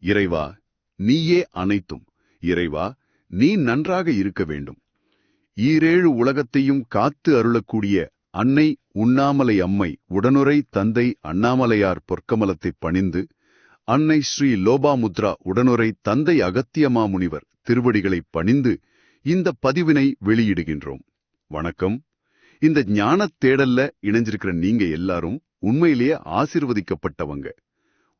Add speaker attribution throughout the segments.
Speaker 1: இறைவா நீயே அனைத்தும். இறைவா நீ நன்றாக இருக்க வேண்டும். ஈரேழு உலகத்தையும் காத்து அருளக்கூடிய அன்னை உண்ணாமலை அம்மை உடனுரை தந்தை அண்ணாமலையார் பொற்கமலத்தைப் பணிந்து அன்னை ஸ்ரீ லோபாமுத்ரா உடனுரை தந்தை அகத்தியமாமுனிவர் திருவடிகளைப் பணிந்து இந்த பதிவினை வெளியிடுகின்றோம். வணக்கம். இந்த ஞானத் தேடல்ல இணைஞ்சிருக்கிற நீங்க எல்லாரும் உண்மையிலேயே ஆசிர்வதிக்கப்பட்டவங்க.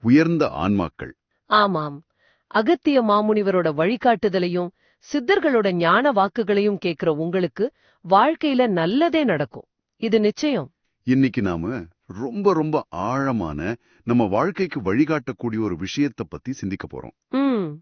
Speaker 1: உயர்ந்த ஆன்மாக்கள்.
Speaker 2: ஆமாம். அகத்திய மாமுனிவரோட வழிகாட்டுதலையும் சித்தர்களோட ஞான வாக்குகளையும் கேக்குற உங்களுக்கு வாழ்க்கையில நல்லதே நடக்கும். இது நிச்சயம்.
Speaker 1: இன்னைக்கு நாம ரொம்ப ரொம்ப ஆழமான நம்ம வாழ்க்கைக்கு வழிகாட்டக்கூடிய ஒரு விஷயத்தை பத்தி சிந்திக்க போறோம்.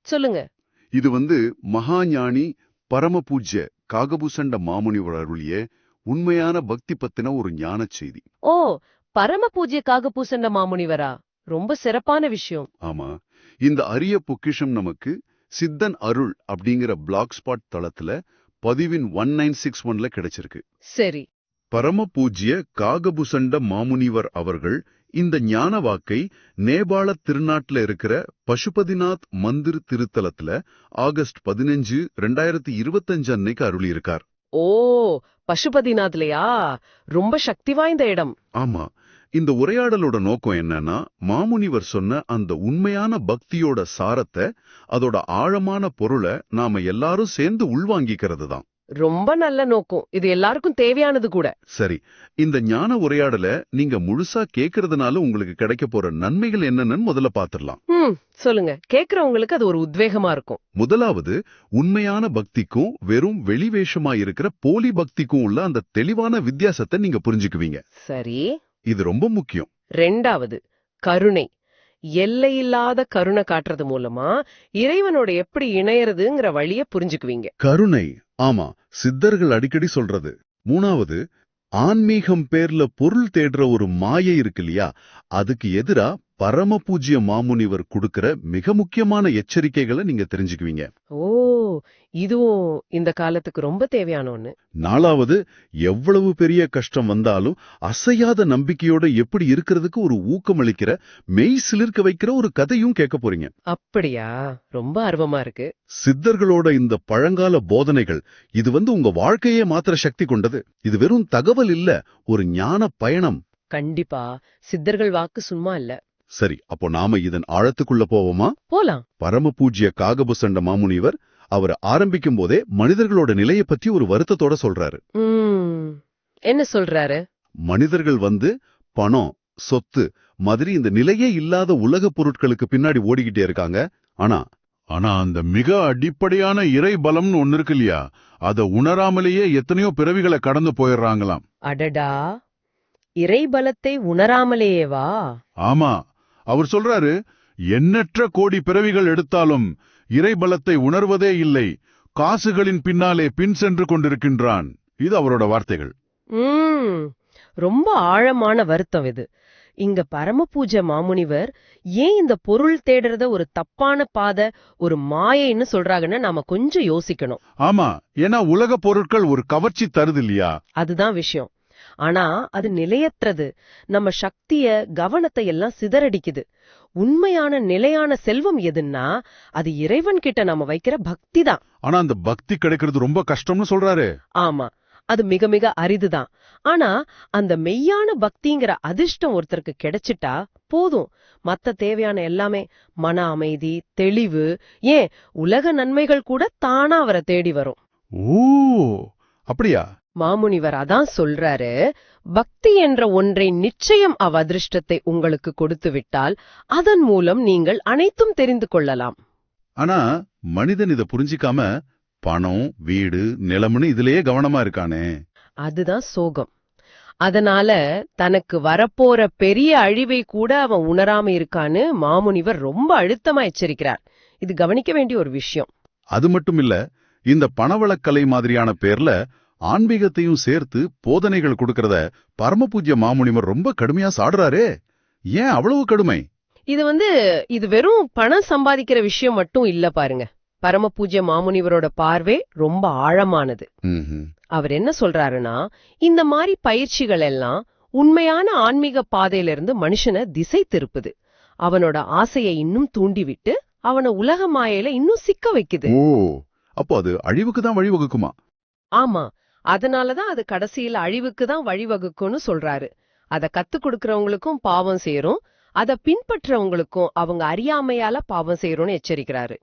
Speaker 2: சொல்லுங்க.
Speaker 1: இது வந்து மகாஞானி பரமபூஜ்ய காகபூசண்ட மாமுனிவர் அருளிய உண்மையான பக்தி பத்தின ஒரு ஞானச் செய்தி.
Speaker 2: ஓ பரம பூஜ்யக்காக பூசண்ட மாமுனிவரா? ரொம்ப சிறப்பான விஷயம்.
Speaker 1: ஆமா. இந்த அரிய பொக்கிஷம் நமக்கு சித்தன் அருள் அப்படிங்கிற பிளாக் ஸ்பாட் தளத்துல பதிவின் ஒன் நைன் சிக்ஸ் ஒன்ல கிடைச்சிருக்கு.
Speaker 2: சரி.
Speaker 1: பரமபூஜ்ய காகபுசண்ட மாமுனிவர் அவர்கள் இந்த ஞான வாக்கை நேபாள திருநாட்டுல இருக்கிற பசுபதிநாத் மந்திர் திருத்தலத்துல ஆகஸ்ட் பதினஞ்சு ரெண்டாயிரத்தி இருபத்தஞ்சு அன்னைக்கு அருளியிருக்கார்.
Speaker 2: ஓ பசுபதிநாத்லயா? ரொம்ப சக்தி வாய்ந்த இடம்.
Speaker 1: ஆமா. இந்த உரையாடலோட நோக்கம் என்னன்னா மாமுனிவர் சொன்ன அந்த உண்மையான பக்தியோட சாரத்தை அதோட ஆழமான பொருளை நாம எல்லாரும் சேர்ந்து உள்வாங்கிக்கிறது தான்.
Speaker 2: ரொம்ப நல்ல நோக்கம். இது எல்லாருக்கும் தேவையானது கூட.
Speaker 1: சரி இந்த ஞான உரையாடலை நீங்க முழுசா கேக்குறதுனால உங்களுக்கு கிடைக்க போற நன்மைகள் என்னன்னு முதல்ல பாத்துடலாம்.
Speaker 2: சொல்லுங்க. கேக்குறவங்களுக்கு அது ஒரு உத்வேகமா இருக்கும்.
Speaker 1: முதலாவது உண்மையான பக்திக்கும் வெறும் வெளிவேஷமா இருக்கிற போலி பக்திக்கும் உள்ள அந்த தெளிவான வித்தியாசத்தை நீங்க புரிஞ்சுக்குவீங்க.
Speaker 2: சரி.
Speaker 1: இது ரொம்ப முக்கியம்.
Speaker 2: ரெண்டாவது கருணை. எல்லையில்லாத கருணை காட்டுறது மூலமா இறைவனோட எப்படி இணையறதுங்கிற வழிய புரிஞ்சுக்குவீங்க.
Speaker 1: கருணை ஆமா சித்தர்கள் அடிக்கடி சொல்றது. மூணாவது ஆன்மீகம் பேர்ல பொருள் தேடுற ஒரு மாயை இருக்கு இல்லையா? அதுக்கு எதிரா பரம பூஜ்ய மாமுனிவர் கொடுக்கிற மிக முக்கியமான எச்சரிக்கைகளை நீங்க தெரிஞ்சுக்குவீங்க.
Speaker 2: ஓ இதுவும் இந்த காலத்துக்கு ரொம்ப தேவையான ஒண்ணு.
Speaker 1: நாலாவது எவ்வளவு பெரிய கஷ்டம் வந்தாலும் அசையாத நம்பிக்கையோட எப்படி இருக்கிறதுக்கு ஒரு ஊக்கமளிக்கிற மெய் சிலிர்க்க வைக்கிற ஒரு கதையும் கேட்க போறீங்க.
Speaker 2: அப்படியா? ரொம்ப ஆர்வமா இருக்கு.
Speaker 1: சித்தர்களோட இந்த பழங்கால போதனைகள் இது வந்து உங்க வாழ்க்கையே மாத்திர சக்தி கொண்டது. இது வெறும் தகவல் இல்ல ஒரு ஞான பயணம்.
Speaker 2: கண்டிப்பா. சித்தர்கள் வாக்கு சும்மா இல்ல.
Speaker 1: சரி அப்போ நாம இதன் ஆழத்துக்குள்ள போவோமா?
Speaker 2: போலாம்.
Speaker 1: பரம பூஜ்ய காகபுசண்ட மாமுனிவர் அவர் ஆரம்பிக்கும் போதே மனிதர்களோட நிலைய பத்தி ஒரு வருத்தத்தோட சொல்றாரு.
Speaker 2: என்ன சொல்றாரு?
Speaker 1: மனிதர்கள் வந்து பணம் சொத்து மாதிரி இந்த நிலையே இல்லாத உலக பொருட்களுக்கு பின்னாடி ஓடிக்கிட்டே இருக்காங்க. ஆனா
Speaker 3: ஆனா அந்த மிக அடிப்படையான இறை பலம்னு ஒன்னு இருக்கு இல்லையா? அத உணராமலேயே எத்தனையோ பிறவிகளை கடந்து போயிடுறாங்களாம்.
Speaker 2: அடடா. இறை பலத்தை உணராமலேயேவா
Speaker 3: ஆமா. அவர் சொல்றாரு எண்ணற்ற கோடி பிறவிகள் எடுத்தாலும் இறை பலத்தை உணர்வதே இல்லை. காசுகளின் பின்னாலே பின் சென்று கொண்டிருக்கின்றான். இது அவரோட வார்த்தைகள்.
Speaker 2: ரொம்ப ஆழமான வருத்தம் இது. இங்க பரமபூஜ மாமுனிவர் ஏன் இந்த பொருள் தேடுறத ஒரு தப்பான பாதை ஒரு மாயைன்னு சொல்றாங்கன்னு நாம கொஞ்சம் யோசிக்கணும்.
Speaker 3: ஆமா ஏன்னா உலக பொருட்கள் ஒரு கவர்ச்சி தருது இல்லையா?
Speaker 2: அதுதான் விஷயம். ஆனா அது நிலையற்றது. நம்ம சக்திய கவனத்தை எல்லாம் சிதறடிக்குது. உண்மையான நிலையான செல்வம் எதுன்னா அது இறைவன் கிட்ட நம்ம வைக்கிற பக்தி தான்.
Speaker 3: ஆனா அந்த பக்தி கிடைக்கிறது ரொம்ப கஷ்டம்னு சொல்றாரு.
Speaker 2: ஆமா. அது மிக மிக அரிதுதான் ஆனா அந்த மெய்யான பக்திங்கிற அதிர்ஷ்டம் ஒருத்தருக்கு கிடைச்சிட்டா போதும். மத்த தேவையான எல்லாமே மன அமைதி தெளிவு ஏன் உலக நன்மைகள் கூட தானா அவரை தேடி வரும்.
Speaker 3: ஓ அப்படியா?
Speaker 2: மாமுனிவர் அதான் சொல்றாரு பக்தி என்ற ஒன்றை நிச்சயம் அவ் அதிர்ஷ்டத்தை உங்களுக்கு கொடுத்து விட்டால் அதன் மூலம் நீங்கள் அனைத்தும் தெரிந்து கொள்ளலாம்.
Speaker 1: ஆனா மனிதன் இத புரிஞ்சிக்காம பணம் வீடு நிலம்னு இதுலயே கவனமா இருக்கானே.
Speaker 2: அதுதான் சோகம். அதனால தனக்கு வரப்போற பெரிய அழிவை கூட அவன் உணராம இருக்கான்னு மாமுனிவர் ரொம்ப அழுத்தமா எச்சரிக்கிறார். இது கவனிக்க வேண்டிய ஒரு விஷயம்.
Speaker 1: அது மட்டும் இல்ல இந்த பணவளக்கலை மாதிரியான பேர்ல ஆன்மீகத்தையும் சேர்த்து போதனைகள் கொடுக்கறத பரமபூஜ்ய மாமுனிவர் ரொம்ப கடுமையா சாடுறாரே. ஏன் அவ்வளவு கடுமை?
Speaker 2: இது வந்து இது வெறும் பணம் சம்பாதிக்கிற விஷயம் மட்டும் இல்ல பாருங்க. பரம பூஜ்ய மாமுனிவரோட பார்வை ரொம்ப ஆழமானது. அவர் என்ன சொல்றாருன்னா இந்த மாதிரி பயிற்சிகள் எல்லாம் உண்மையான ஆன்மீக பாதையிலிருந்து மனுஷனை திசை திருப்புது. அவனோட ஆசையை இன்னும் தூண்டிவிட்டு அவன உலக மாயையில இன்னும் சிக்க வைக்குது.
Speaker 1: ஓ அப்போ அது அழிவுக்கு தான் வழிவகுக்குமா?
Speaker 2: ஆமா அதனாலதான் அது கடைசியில அழிவுக்கு தான் வழிவகுக்கும்னு சொல்றாரு. அத கத்து கொடுக்கறவங்களுக்கும் பாவம் சேரும். அத பின்பற்றவங்களுக்கும் அவங்க அறியாமையால பாவம் சேரும்னு எச்சரிக்கிறாரு.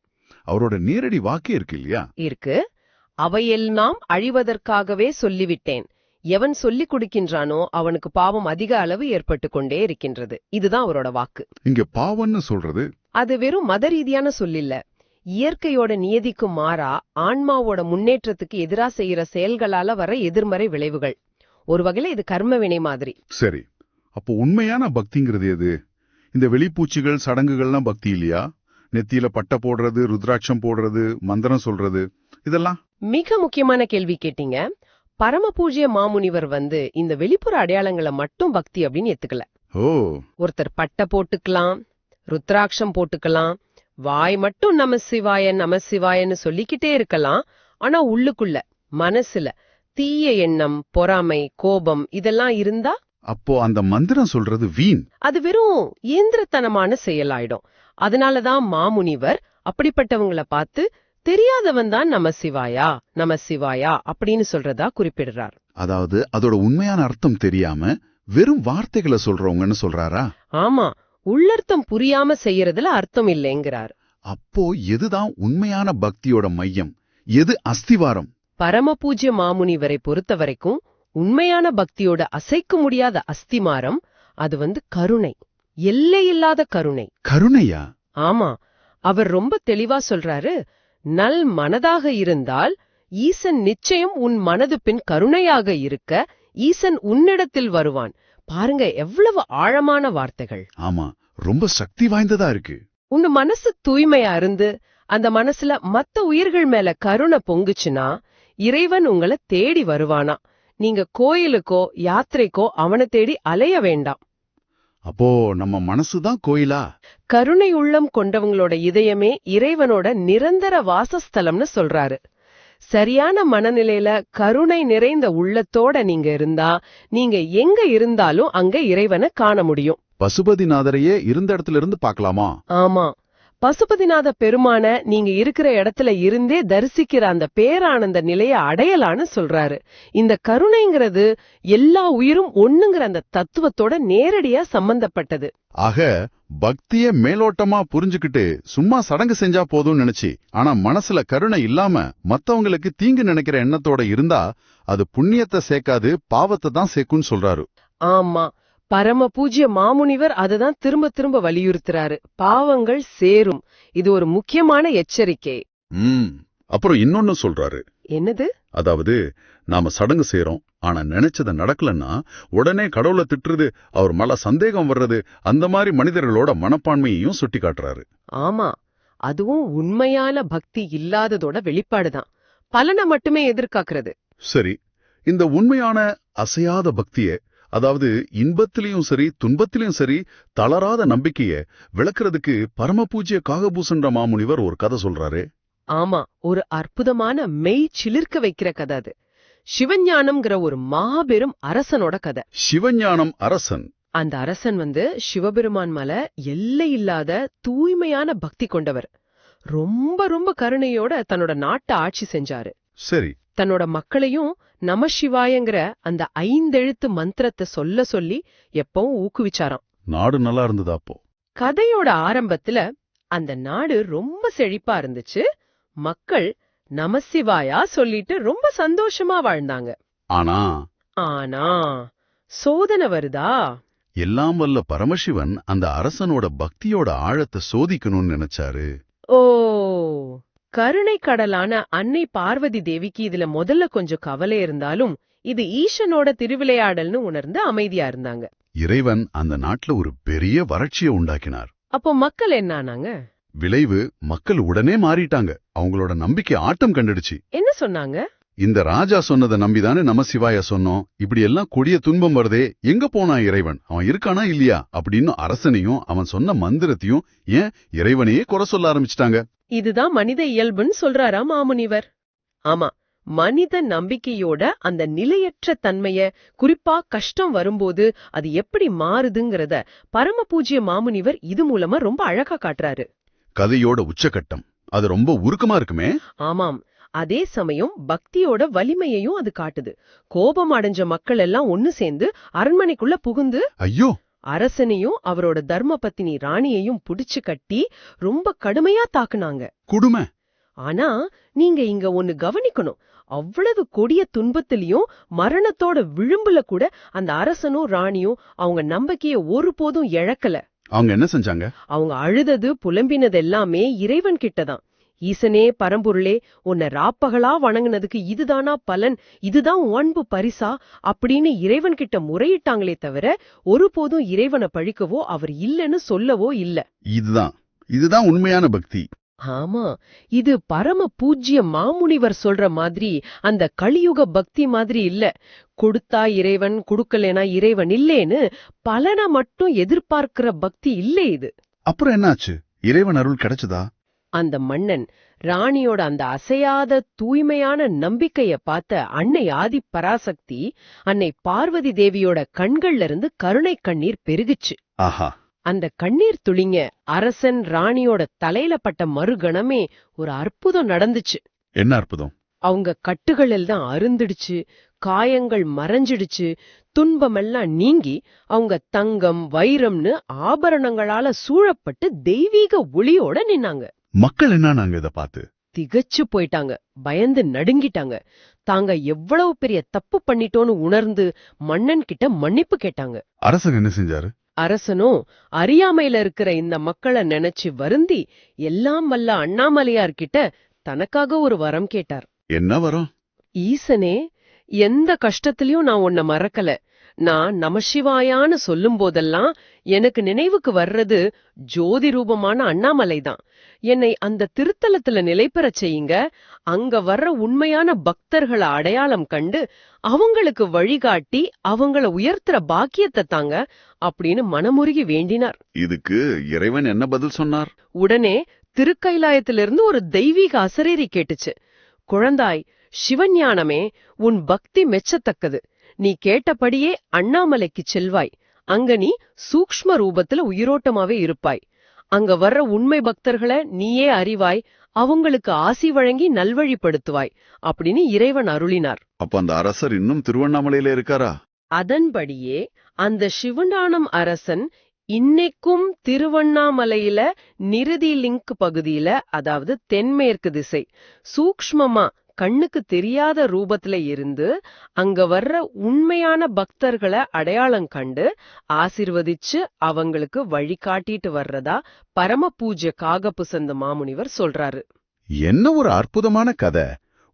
Speaker 1: அவரோட நேரடி வாக்கே இருக்கு இல்லையா?
Speaker 2: இருக்கு. அவையெல்லாம் அழிவதற்காகவே சொல்லிவிட்டேன். எவன் சொல்லிக் கொடுக்கின்றானோ அவனுக்கு பாவம் அதிக அளவு ஏற்பட்டு கொண்டே இருக்கின்றது. இதுதான் அவரோட வாக்கு.
Speaker 1: இங்க பாவம்னு சொல்றது
Speaker 2: அது வெறும் மத ரீதியான சொல்லில்ல. இயற்கையோட நியதிக்கு மாறா ஆன்மாவோட முன்னேற்றத்துக்கு எதிரா செய்யற செயல்களால வர எதிர்மறை விளைவுகள். ஒரு வகையில இது கர்ம வினை மாதிரி.
Speaker 1: சரி. அப்போ உண்மையான பக்திங்கிறது எது? இந்த வெளிப்பூச்சிகள் சடங்குகள்லாம் பக்தி இல்லையா? நெத்தியில பட்டை போடுறது ருத்ராட்சம் போடுறது மந்திரம் சொல்றது இதெல்லாம்?
Speaker 2: மிக முக்கியமான கேள்வி கேட்டீங்க. பரம பூஜ்ய மாமுனிவர் வந்து இந்த வெளிப்புற அடையாளங்களை மட்டும் பக்தி அப்படின்னு ஏத்துக்கல.
Speaker 1: ஓ.
Speaker 2: ஒருத்தர் பட்டை போட்டுக்கலாம் ருத்ராட்சம் போட்டுக்கலாம் வாய் மட்டும் நம சிவாய நம சிவாயன்னு சொல்லிக்கிட்டே இருக்கலாம். ஆனா உள்ளுக்குள்ள மனசுல தீய எண்ணம் பொறாமை கோபம் இதெல்லாம் இருந்தா?
Speaker 1: அப்போ அந்த மந்திரம் சொல்றது வீண்.
Speaker 2: அது வெறும் இயந்திரத்தனமான செயலாயிடும். அதனாலதான் மாமுனிவர் அப்படிப்பட்டவங்கள பார்த்து தெரியாதவன் தான் நம சிவாயா நம சிவாயா அப்படின்னு சொல்றதா குறிப்பிடுறார்.
Speaker 1: அதாவது அதோட உண்மையான அர்த்தம் தெரியாம வெறும் வார்த்தைகளை சொல்றவங்கன்னு சொல்றாரா?
Speaker 2: ஆமா உள்ளர்த்தம் புரியாம செய்யறதுல அர்த்தம் இல்லைங்கிறார்.
Speaker 1: அப்போ எதுதான் உண்மையான பக்தியோட மையம்? எது அஸ்திவாரம்?
Speaker 2: பரமபூஜ்ய மாமுனிவரை பொறுத்த வரைக்கும் உண்மையான பக்தியோட அசைக்க முடியாத அஸ்திமாரம் அது வந்து கருணை. எல்லையில்லாத கருணை.
Speaker 1: கருணையா?
Speaker 2: ஆமா. அவர் ரொம்ப தெளிவா சொல்றாரு நல் மனதாக இருந்தால் ஈசன் நிச்சயம் உன் மனது பின் கருணையாக இருக்க ஈசன் உன்னிடத்தில் வருவான். பாருங்க எவ்வளவு ஆழமான வார்த்தைகள்.
Speaker 1: ஆமா ரொம்ப சக்தி வாய்ந்ததா இருக்கு.
Speaker 2: உன் மனசு தூய்மையா இருந்து அந்த மனசுல மத்த உயிர்கள் மேல கருணை பொங்குச்சுன்னா இறைவன் உங்களை தேடி வருவானா. நீங்க கோயிலுக்கோ யாத்திரைக்கோ அவனை தேடி அலைய வேண்டாம்.
Speaker 1: அப்போ நம்ம மனசுதான் கோயிலா?
Speaker 2: கருணை உள்ளம் கொண்டவங்களோட இதயமே இறைவனோட நிரந்தர வாசஸ்தலம்னு சொல்றாரு. சரியான மனநிலையில கருணை நிறைந்த உள்ளத்தோட நீங்க இருந்தா நீங்க எங்க இருந்தாலும் அங்க இறைவனை காண முடியும்.
Speaker 1: பசுபதிநாதரையே இருந்த இடத்துல இருந்து பார்க்கலாமா?
Speaker 2: ஆமா. பசுபதிநாத பெருமான நீங்க இருக்கிற இடத்துல இருந்தே தரிசிக்கிற அந்த பேரானந்த நிலைய அடையலான்னு சொல்றாரு. இந்த கருணைங்கிறது எல்லா உயிரும் ஒண்ணுங்கிற அந்த தத்துவத்தோட நேரடியா சம்பந்தப்பட்டது.
Speaker 1: ஆக பக்திய மேலோட்டமா புரிஞ்சுக்கிட்டு சும்மா சடங்கு செஞ்சா போதும்னு நினைச்சு ஆனா மனசுல கருணை இல்லாம மத்தவங்களுக்கு தீங்கு நினைக்கிற எண்ணத்தோட இருந்தா அது புண்ணியத்தை சேர்க்காது பாவத்தை தான் சேர்க்கும்னு சொல்றாரு.
Speaker 2: ஆமா. பரம பூஜ்ய மாமுனிவர் அததான் திரும்ப திரும்ப வலியுறுத்துறாரு. பாவங்கள் சேரும். இது ஒரு முக்கியமான எச்சரிக்கை.
Speaker 1: அப்புறம் இன்னொன்னு சொல்றாரு.
Speaker 2: என்னது?
Speaker 1: அதாவது நாம சடங்கு செய்றோம் ஆனா நினைச்சத நடக்கலன்னா உடனே கடவுளை திட்டுறது அவர் மேல சந்தேகம் வர்றது அந்த மாதிரி மனிதர்களோட மனப்பான்மையையும் சுட்டி காட்டுறாரு
Speaker 2: ஆமா அதுவும் உண்மையான பக்தி இல்லாததோட வெளிப்பாடுதான் பலனை மட்டுமே எதிர்காக்குறது.
Speaker 1: சரி இந்த உண்மையான அசையாத பக்திய அதாவது இன்பத்திலையும் சரி துன்பத்திலையும் சரி தளராத நம்பிக்கைய விளக்குறதுக்கு பரமபூஜ்ய காகபூசன்ற மாமுனிவர் ஒரு கதை சொல்றாரு.
Speaker 2: ஆமா ஒரு அற்புதமான மெய் சிலிர்க்க வைக்கிற கதை அது. சிவஞானம்ங்கிற ஒரு மாபெரும் அரசனோட கதை.
Speaker 1: சிவஞானம் அரசன்.
Speaker 2: அந்த அரசன் வந்து சிவபெருமான் மேல எல்லையில்லாத தூய்மையான பக்தி கொண்டவர். ரொம்ப ரொம்ப கருணையோட தன்னோட நாட்டை ஆட்சி செஞ்சாரு.
Speaker 1: சரி.
Speaker 2: தன்னோட மக்களையும் நமசிவாயங்கிற அந்த ஐந்தெழுத்து மந்திரத்தை சொல்ல சொல்லி எப்பவும் ஊக்குவிச்சாராம்.
Speaker 1: நாடு நல்லா இருந்ததா அப்போ.
Speaker 2: கதையோட ஆரம்பத்துல அந்த நாடு ரொம்ப செழிப்பா இருந்துச்சு. மக்கள் நமசிவாயா சொல்லிட்டு ரொம்ப சந்தோஷமா வாழ்ந்தாங்க.
Speaker 1: ஆனா.
Speaker 2: ஆனா சோதனை வருதா?
Speaker 1: எல்லாம் வல்ல பரமசிவன் அந்த அரசனோட பக்தியோட ஆழத்தை சோதிக்கணும்னு நினைச்சாரு.
Speaker 2: ஓ. கருணை கடலான அன்னை பார்வதி தேவிக்கு இதுல முதல்ல கொஞ்சம் கவலை இருந்தாலும் இது ஈசனோட திருவிளையாடல்னு உணர்ந்து அமைதியா இருந்தாங்க.
Speaker 1: இறைவன் அந்த நாட்டுல ஒரு பெரிய வறட்சியை உண்டாக்கினார்.
Speaker 2: அப்போ மக்கள் என்னானாங்க?
Speaker 1: விளைவு மக்கள் உடனே மாறிட்டாங்க. அவங்களோட நம்பிக்கை ஆட்டம் கண்டுடுச்சு.
Speaker 2: என்ன சொன்னாங்க?
Speaker 1: இந்த ராஜா சொன்னதை நம்பிதானே நமசிவாய சொன்னோம். இப்படி எல்லாம் கொடிய துன்பம் வருதே எங்க போனா இறைவன்? அவன் இருக்கானா இல்லையா? அப்படின்னு அரசனையும் அவன் சொன்ன மந்திரத்தையும் ஏன் இறைவனையே குறை சொல்ல ஆரம்பிச்சிட்டாங்க?
Speaker 2: இதுதான் மனித இயல்புன்னு சொல்றாரா மாமுனிவர். ஆமா மனித நம்பிக்கையோட அந்த நிலையற்ற தன்மைய குறிப்பா கஷ்டம் வரும்போது அது எப்படி மாறுதுங்கிறத பரம பூஜ்ய மாமுனிவர் இது மூலமா ரொம்ப அழகா காட்டுறாரு.
Speaker 1: கதையோட உச்சகட்டம். அது ரொம்ப உருக்கமா இருக்குமே?
Speaker 2: ஆமாம் அதே சமயம் பக்தியோட வலிமையையும் அது காட்டுது. கோபம் அடைஞ்ச மக்கள் எல்லாம் ஒன்னு சேர்ந்து அரண்மனைக்குள்ள புகுந்து
Speaker 1: ஐயோ!
Speaker 2: அரசனையும் அவரோட தர்ம பத்தினி ராணியையும் புடிச்சு கட்டி ரொம்ப கடுமையா தாக்குனாங்க.
Speaker 1: குடுமை.
Speaker 2: ஆனா நீங்க இங்க ஒன்னு கவனிக்கணும். அவ்வளவு கொடிய துன்பத்திலையும் மரணத்தோட விளிம்புல கூட அந்த அரசனும் ராணியும் அவங்க நம்பிக்கைய ஒருபோதும் இழக்கல.
Speaker 1: அவங்க என்ன செஞ்சாங்க?
Speaker 2: அவங்க அழுதது புலம்பினது எல்லாமே இறைவன் கிட்டதான் ஈசனே பரம்பொருளே உன்னை ராப்பகலா வணங்குனதுக்கு இதுதானா பலன் இதுதான் அன்பு பரிசா அப்படின்னு இறைவன் கிட்ட முறையிட்டாங்களே தவிர ஒருபோதும் இறைவனை பழிக்கவோ அவர் இல்லைன்னு சொல்லவோ இல்ல.
Speaker 1: இதுதான். இதுதான் உண்மையான பக்தி.
Speaker 2: ஆமா. இது பரம பூஜ்ய மாமுனிவர் சொல்ற மாதிரி அந்த கலியுக பக்தி மாதிரி இல்ல. கொடுத்தா இறைவன் குடுக்கலைனா இறைவன் இல்லேன்னு பலனை மட்டும் எதிர்பார்க்கிற பக்தி இல்ல இது.
Speaker 1: அப்புறம் என்னாச்சு? இறைவன் அருள் கிடைச்சதா?
Speaker 2: அந்த மன்னன் ராணியோட அந்த அசையாத தூய்மையான நம்பிக்கைய பார்த்த அன்னை ஆதி பராசக்தி அன்னை பார்வதி தேவியோட கண்கள்ல இருந்து கருணை கண்ணீர் பெருகுச்சு.
Speaker 1: ஆஹா.
Speaker 2: அந்த கண்ணீர் துளிங்க அரசன் ராணியோட தலையில பட்ட மறுகணமே ஒரு அற்புதம் நடந்துச்சு.
Speaker 1: என்ன அற்புதம்?
Speaker 2: அவங்க கட்டுகள் எல்லாம் அருந்துடுச்சு காயங்கள் மறைஞ்சிடுச்சு துன்பமெல்லாம் நீங்கி அவங்க தங்கம் வைரம்னு ஆபரணங்களால சூழப்பட்டு தெய்வீக ஒளியோட நின்னாங்க.
Speaker 1: மக்கள் என்ன இத பார்த்து?
Speaker 2: திகச்சு போயிட்டாங்க பயந்து நடுங்கிட்டாங்க. தாங்க எவ்வளவு பெரிய தப்பு பண்ணிட்டோன்னு உணர்ந்து மன்னன் கிட்ட மன்னிப்பு கேட்டாங்க.
Speaker 1: அரசன் என்ன செஞ்சாரு?
Speaker 2: அரசனும் அறியாமையில இருக்கிற இந்த மக்களை நினைச்சு வருந்தி எல்லாம் வல்ல அண்ணாமலையார் கிட்ட தனக்காக ஒரு வரம் கேட்டார்.
Speaker 1: என்ன வரும்?
Speaker 2: ஈசனே எந்த கஷ்டத்திலயும் நான் உன்னை மறக்கல. நான் நமசிவாயான்னு சொல்லும் போதெல்லாம் எனக்கு நினைவுக்கு வர்றது ஜோதி ரூபமான அண்ணாமலை தான் என்னை அந்த திருத்தலத்துல நிலைபெறச் செய்யுங்க. அங்க வர்ற உண்மையான பக்தர்களை அடையாளம் கண்டு அவங்களுக்கு வழிகாட்டி அவங்கள உயர்த்துற பாக்கியத்தை தாங்க அப்படின்னு மனமுருகி வேண்டினார்.
Speaker 1: இதுக்கு இறைவன் என்ன பதில் சொன்னார்?
Speaker 2: உடனே திருக்கைலாயத்திலிருந்து ஒரு தெய்வீக அசரீரி கேட்டுச்சு. குழந்தாய் சிவஞானமே உன் பக்தி மெச்சத்தக்கது. நீ கேட்டபடியே அண்ணாமலைக்குச் செல்வாய். அங்க நீ சூக்ஷ்ம ரூபத்துல உயிரோட்டமாவே இருப்பாய். அங்க வர்ற உண்மை பக்தர்களை நீயே அறிவாய் அவங்களுக்கு ஆசி வழங்கி நல்வழிப்படுத்துவாய் அப்படின்னு இறைவன் அருளினார்.
Speaker 1: அப்ப அந்த அரசர் இன்னும் திருவண்ணாமலையில இருக்காரா?
Speaker 2: அதன்படியே அந்த சிவஞானம் அரசன் இன்னைக்கும் திருவண்ணாமலையில நிருதி லிங்க் பகுதியில அதாவது தென்மேற்கு திசை சூக்ஷ்மமா கண்ணுக்கு தெரியாத ரூபத்துல இருந்து அங்க வர்ற உண்மையான பக்தர்களை அடையாளம் கண்டு ஆசிர்வதிச்சு அவங்களுக்கு வழிகாட்டிட்டு வர்றதா பரம பூஜ்ய காகப்புசந்த மாமுனிவர் சொல்றாரு.
Speaker 1: என்ன ஒரு அற்புதமான கதை.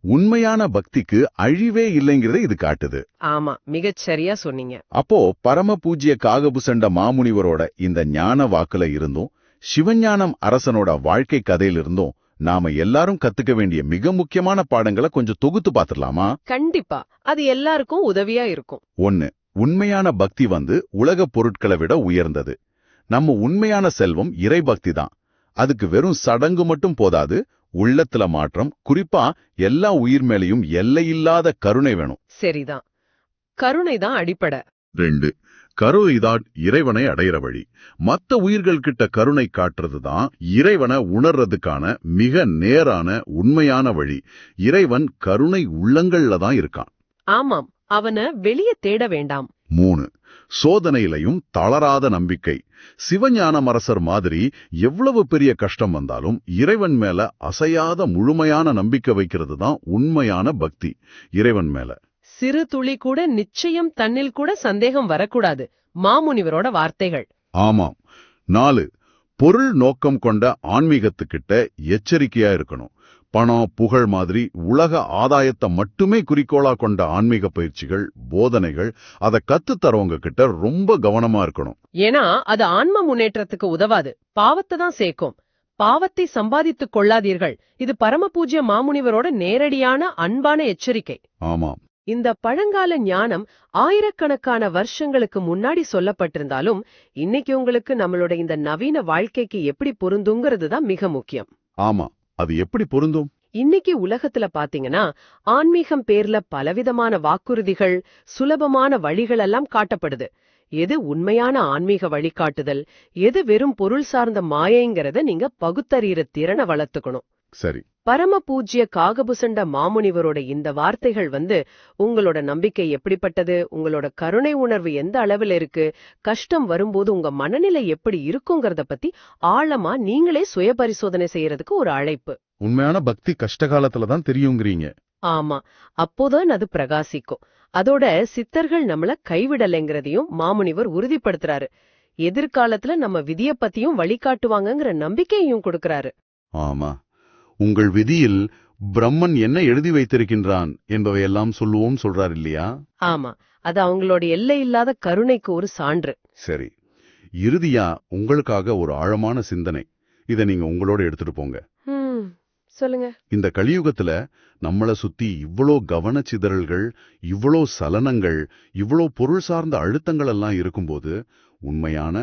Speaker 1: உண்மையான பக்திக்கு அழிவே இல்லைங்கிறத இது காட்டுது.
Speaker 2: ஆமா மிகச் சரியா சொன்னீங்க.
Speaker 1: அப்போ பரம பூஜ்ய காகபுசண்ட மாமுனிவரோட இந்த ஞான வாக்குல இருந்தும் சிவஞானம் அரசனோட வாழ்க்கை கதையிலிருந்தும் நாம எல்லாரும் கத்துக்க வேண்டிய மிக முக்கியமான பாடங்களை கொஞ்சம் தொகுத்து பாத்துடலாமா
Speaker 2: கண்டிப்பா. அது எல்லாருக்கும் உதவியா இருக்கும்.
Speaker 1: ஒன்னு உண்மையான பக்தி வந்து உலகப் பொருட்களை விட உயர்ந்தது. நம்ம உண்மையான செல்வம் இறைபக்தி தான். அதுக்கு வெறும் சடங்கு மட்டும் போதாது உள்ளத்துல மாற்றம் குறிப்பா எல்லா உயிர் மேலையும் எல்லையில்லாத கருணை வேணும்.
Speaker 2: சரிதான். கருணை தான் அடிப்படை.
Speaker 1: ரெண்டு கருணைதான் இறைவனை அடையிற வழி. மத்த உயிர்கள் கிட்ட கருணை காட்டுறதுதான் இறைவனை உணர்றதுக்கான மிக நேரான உண்மையான வழி. இறைவன் கருணை உள்ளங்கள்ல தான் இருக்கான்.
Speaker 2: ஆமாம் அவன வெளிய தேட வேண்டாம்.
Speaker 1: மூணு சோதனையிலையும் தளராத நம்பிக்கை. சிவஞானமரசர் மாதிரி எவ்வளவு பெரிய கஷ்டம் வந்தாலும் இறைவன் மேல அசையாத முழுமையான நம்பிக்கை வைக்கிறது தான் உண்மையான பக்தி. இறைவன் மேல.
Speaker 2: சிறு துளி கூட நிச்சயம் தன்னில் கூட சந்தேகம் வரக்கூடாது. மாமுனிவரோட வார்த்தைகள்.
Speaker 1: ஆமாம். நாலு பொருள் நோக்கம் கொண்ட ஆன்மீகத்துக்கிட்ட எச்சரிக்கையா இருக்கணும். பணம் புகழ் மாதிரி உலக ஆதாயத்தை மட்டுமே குறிக்கோளா கொண்ட ஆன்மீக பயிற்சிகள் போதனைகள் அதை கத்துத் தரவங்க கிட்ட ரொம்ப கவனமா இருக்கணும்.
Speaker 2: ஏன்னா அது ஆன்ம முன்னேற்றத்துக்கு உதவாது. பாவத்தை தான் சேர்க்கும். பாவத்தை சம்பாதித்துக் கொள்ளாதீர்கள். இது பரம பூஜ்ய மாமுனிவரோட நேரடியான அன்பான எச்சரிக்கை.
Speaker 1: ஆமாம்.
Speaker 2: இந்த பழங்கால ஞானம் ஆயிரக்கணக்கான வருஷங்களுக்கு முன்னாடி சொல்லப்பட்டிருந்தாலும் இன்னைக்கு உங்களுக்கு நம்மளோட இந்த நவீன வாழ்க்கைக்கு எப்படி பொருந்துங்கிறது தான் மிக முக்கியம்.
Speaker 1: ஆமா அது எப்படி பொருந்தும்?
Speaker 2: இன்னைக்கு உலகத்துல பாத்தீங்கன்னா ஆன்மீகம் பேர்ல பலவிதமான வாக்குறுதிகள் சுலபமான வழிகள் எல்லாம் காட்டப்படுது. எது உண்மையான ஆன்மீக வழிகாட்டுதல் எது வெறும் பொருள் சார்ந்த மாயைங்கிறத நீங்க பகுத்தறிகிற திறனை வளர்த்துக்கணும்.
Speaker 1: சரி.
Speaker 2: பரம பூஜ்ய காகபுசண்ட மாமுனிவரோட இந்த வார்த்தைகள் வந்து உங்களோட நம்பிக்கை எப்படிப்பட்டது? உங்களோட கருணை உணர்வு எந்த அளவுல இருக்கு? கஷ்டம் வரும்போது உங்க மனநிலை எப்படி இருக்குங்கிறத பத்தி ஆழமா நீங்களே சுய பரிசோதனை செய்யறதுக்கு ஒரு அழைப்பு.
Speaker 1: உண்மையான பக்தி கஷ்ட காலத்துல தான் தெரியுங்கிறீங்க.
Speaker 2: ஆமா. அப்போதான் அது பிரகாசிக்கும். அதோட சித்தர்கள் நம்மள கைவிடலைங்கிறதையும் மாமுனிவர் உறுதிப்படுத்துறாரு. எதிர்காலத்துல நம்ம விதிய பத்தியும் வழிகாட்டுவாங்கங்கிற நம்பிக்கையையும் கொடுக்கறாரு.
Speaker 1: ஆமா. உங்கள் விதியில் பிரம்மன் என்ன எழுதி வைத்திருக்கின்றான் என்பவையெல்லாம் சொல்லுவோம் சொல்றார் இல்லையா?
Speaker 2: ஆமா. அது அவங்களோட எல்லை இல்லாத கருணைக்கு ஒரு சான்று.
Speaker 1: சரி. இறுதியா உங்களுக்காக ஒரு ஆழமான சிந்தனை. இத நீங்க உங்களோட எடுத்துட்டு போங்க.
Speaker 2: சொல்லுங்க.
Speaker 1: இந்த கலியுகத்துல நம்மள சுத்தி இவ்ளோ கவனச்சிதறல்கள் இவ்ளோ சலனங்கள் இவ்ளோ பொருள் சார்ந்த அழுத்தங்கள் எல்லாம் இருக்கும்போது உண்மையான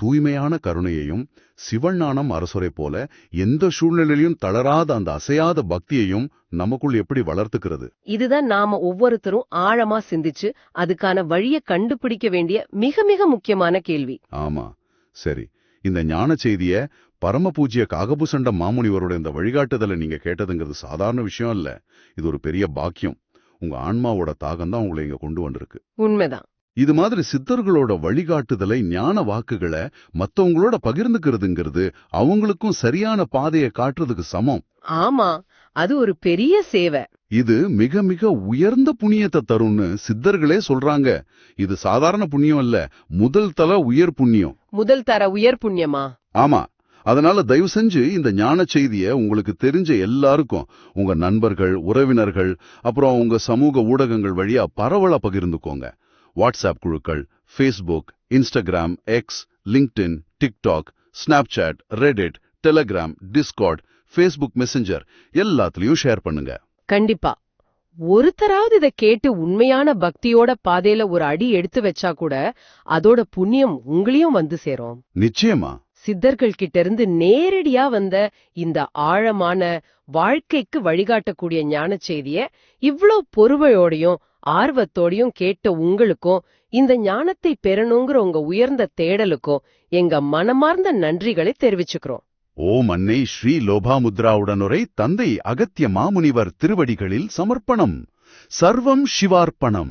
Speaker 1: தூய்மையான கருணையையும் சிவஞானம் அரசுரை போல எந்த சூழ்நிலையிலும் தளராத அந்த அசையாத பக்தியையும் நமக்குள் எப்படி வளர்த்துக்கிறது?
Speaker 2: இதுதான் நாம ஒவ்வொருத்தரும் ஆழமா சிந்திச்சு அதுக்கான வழிய கண்டுபிடிக்க வேண்டிய மிக மிக முக்கியமான கேள்வி.
Speaker 1: ஆமா. சரி. இந்த ஞான செய்திய பரம பூஜ்ய காகபுசண்ட மாமுனிவரோட இந்த வழிகாட்டுதலை நீங்க கேட்டதுங்கிறது சாதாரண விஷயம் இல்ல இது ஒரு பெரிய பாக்கியம். உங்க ஆன்மாவோட தாகம் தான் உங்களை இங்க கொண்டு வந்திருக்கு.
Speaker 2: உண்மைதான்.
Speaker 1: இது மாதிரி சித்தர்களோட வழிகாட்டுதலை ஞான வாக்குகளை மத்தவங்களோட பகிர்ந்துக்கிறதுங்கிறது அவங்களுக்கும் சரியான பாதையை காட்டுறதுக்கு சமம்.
Speaker 2: ஆமா அது ஒரு பெரிய சேவை.
Speaker 1: இது மிக மிக உயர்ந்த புண்ணியத்தை தரும்னு சித்தர்களே சொல்றாங்க. இது சாதாரண புண்ணியம் இல்ல முதல் தல உயர் புண்ணியம்.
Speaker 2: முதல் தர உயர் புண்ணியமா?
Speaker 1: ஆமா அதனால தயவு செஞ்சு இந்த ஞான செய்திய உங்களுக்கு தெரிஞ்ச எல்லாருக்கும் உங்க நண்பர்கள் உறவினர்கள் அப்புறம் உங்க சமூக ஊடகங்கள் வழியா பரவலா பகிர்ந்துக்கோங்க. வாட்ஸ்அப் குழுக்கள் Facebook Instagram X LinkedIn TikTok Snapchat Reddit Telegram Discord Facebook Messenger எல்லாத்துலயும் ஷேர் பண்ணுங்க.
Speaker 2: கண்டிப்பா. ஒருத்தராவது இத கேட்டு உண்மையான பக்தியோட பாதையில ஒரு அடி எடுத்து வச்சா கூட அதோட புண்ணியம் உங்களையும் வந்து சேரும்.
Speaker 1: நிச்சயமா.
Speaker 2: சித்தர்கள் கிட்ட இருந்து நேரடியா வந்த இந்த ஆழமான வாழ்க்கைக்கு வழிகாட்டக்கூடிய ஞான செய்திய இவ்ளோ பொறுமையோடையும் ஆர்வத்தோடையும் கேட்ட உங்களுக்கும் இந்த ஞானத்தை பெறணுங்கிற உங்க உயர்ந்த தேடலுக்கும் எங்க மனமார்ந்த நன்றிகளை தெரிவிச்சுக்கிறோம்.
Speaker 1: ஓம் அன்னை ஸ்ரீ லோபாமுத்ராவுடனுரை தந்தை அகத்திய மாமுனிவர் திருவடிகளில் சமர்ப்பணம். சர்வம் சிவார்ப்பணம்.